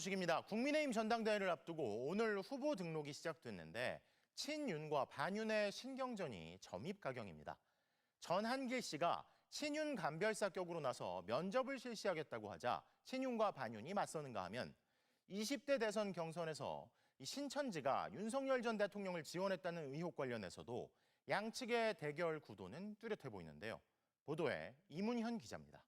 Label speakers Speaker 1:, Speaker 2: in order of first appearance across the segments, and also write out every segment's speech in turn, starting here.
Speaker 1: 소식입니다. 국민의힘 전당대회를 앞두고 오늘 후보 등록이 시작됐는데 친윤과 반윤의 신경전이 점입가경입니다. 전한길 씨가 친윤 감별사 격으로 나서 면접을 실시하겠다고 하자 친윤과 반윤이 맞서는가 하면 20대 대선 경선에서 이 신천지가 윤석열 전 대통령을 지원했다는 의혹 관련해서도 양측의 대결 구도는 뚜렷해 보이는데요. 보도에 이문현 기자입니다.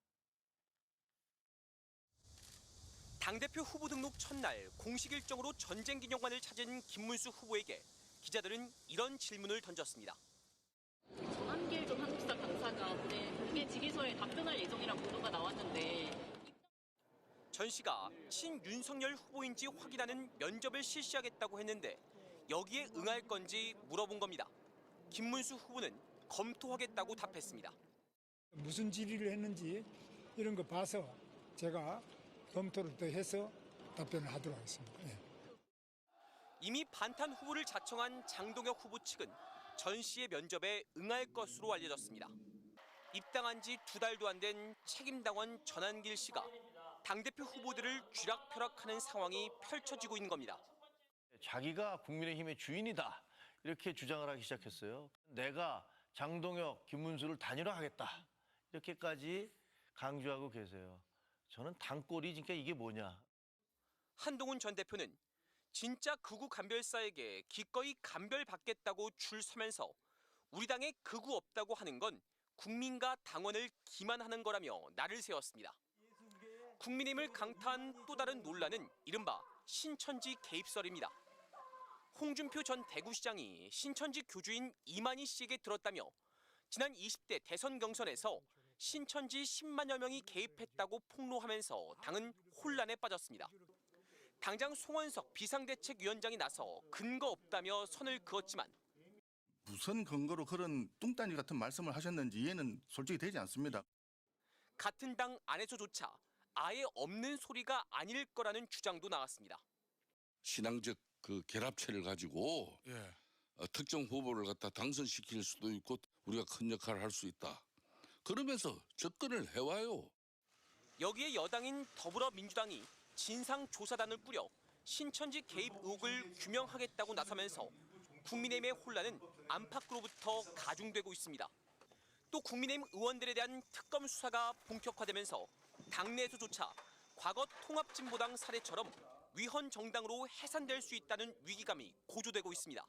Speaker 2: 당대표 후보 등록 첫날 공식 일정으로 전쟁 기념관을 찾은 김문수 후보에게 기자들은 이런 질문을 던졌습니다.
Speaker 3: 전한길 전 한국사 강사가 오늘 공개 질의서에 답변할 예정이란 보도가 나왔는데
Speaker 2: 전 씨가 친윤석열 후보인지 확인하는 면접을 실시하겠다고 했는데 여기에 응할 건지 물어본 겁니다. 김문수 후보는 검토하겠다고 답했습니다.
Speaker 4: 무슨 질의를 했는지 이런 거 봐서 제가 검토를 더 해서 답변을 하도록 하겠습니다. 예.
Speaker 2: 이미 반탄 후보를 자청한 장동혁 후보 측은 전 씨의 면접에 응할 것으로 알려졌습니다. 입당한 지 두 달도 안 된 책임당원 전한길 씨가 당대표 후보들을 쥐락펴락하는 상황이 펼쳐지고 있는 겁니다.
Speaker 5: 자기가 국민의힘의 주인이다 이렇게 주장을 하기 시작했어요. 내가 장동혁, 김문수를 단일화하겠다 이렇게까지 강조하고 계세요. 저는 당골이 그러니까 이게 뭐냐?
Speaker 2: 한동훈 전 대표는 진짜 극우 감별사에게 기꺼이 감별받겠다고 줄 서면서 우리 당에 극우 없다고 하는 건 국민과 당원을 기만하는 거라며 날을 세웠습니다. 국민의힘을 강타한 또 다른 논란은 이른바 신천지 개입설입니다. 홍준표 전 대구시장이 신천지 교주인 이만희 씨에게 들었다며 지난 20대 대선 경선에서 신천지 10만여 명이 개입했다고 폭로하면서 당은 혼란에 빠졌습니다. 당장 송원석 비상대책위원장이 나서 근거 없다며 선을 그었지만
Speaker 6: 무슨 근거로 그런 뚱딴지 같은 말씀을 하셨는지 이해는 솔직히 되지 않습니다.
Speaker 2: 같은 당 안에서조차 아예 없는 소리가 아닐 거라는 주장도 나왔습니다.
Speaker 7: 신앙적 그 결합체를 가지고
Speaker 6: 예.
Speaker 7: 어, 특정 후보를 갖다 당선시킬 수도 있고 우리가 큰 역할을 할 수 있다. 그러면서 접근을 해와요.
Speaker 2: 여기에 여당인 더불어민주당이 진상조사단을 꾸려 신천지 개입 의혹을 규명하겠다고 나서면서 국민의힘의 혼란은 안팎으로부터 가중되고 있습니다. 또 국민의힘 의원들에 대한 특검 수사가 본격화되면서 당내에서조차 과거 통합진보당 사례처럼 위헌 정당으로 해산될 수 있다는 위기감이 고조되고 있습니다.